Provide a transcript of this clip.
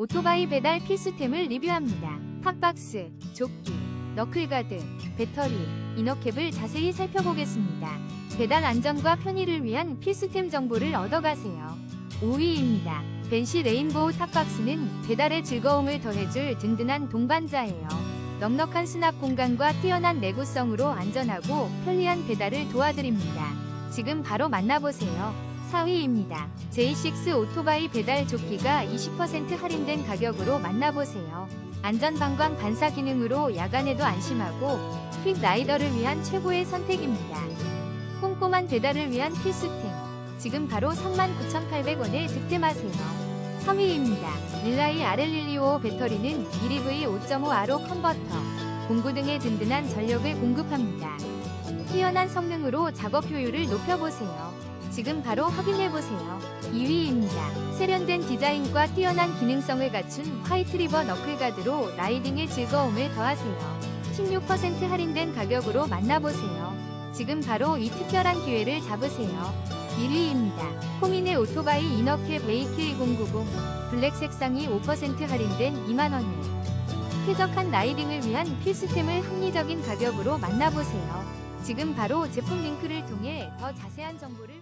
오토바이 배달 필수템을 리뷰합니다. 팍박스, 조끼, 너클가드, 배터리, 이너캡을 자세히 살펴보겠습니다. 배달 안전과 편의를 위한 필수템 정보를 얻어가세요. 5위입니다. 벤시 레인보우 탑박스는 배달의 즐거움을 더해줄 든든한 동반자예요. 넉넉한 수납 공간과 뛰어난 내구성으로 안전하고 편리한 배달을 도와드립니다. 지금 바로 만나보세요. 4위입니다. J6 오토바이 배달 조끼가 20% 할인된 가격으로 만나보세요. 안전방광 반사 기능으로 야간에도 안심하고 퀵 라이더를 위한 최고의 선택입니다. 꼼꼼한 배달을 위한 필수템. 지금 바로 39,800원에 득템하세요. 3위입니다. 릴라이 아렐릴리오 배터리는 1EV 5.5RO 컨버터, 공구 등의 든든한 전력을 공급합니다. 뛰어난 성능으로 작업 효율을 높여보세요. 지금 바로 확인해보세요. 2위입니다. 세련된 디자인과 뛰어난 기능성을 갖춘 화이트 리버 너클가드로 라이딩의 즐거움을 더하세요. 16% 할인된 가격으로 만나보세요. 지금 바로 이 특별한 기회를 잡으세요. 1위입니다. 코미네 오토바이 이너캡 AK2090 블랙 색상이 5% 할인된 2만원에 쾌적한 라이딩을 위한 필수템을 합리적인 가격으로 만나보세요. 지금 바로 제품 링크를 통해 더 자세한 정보를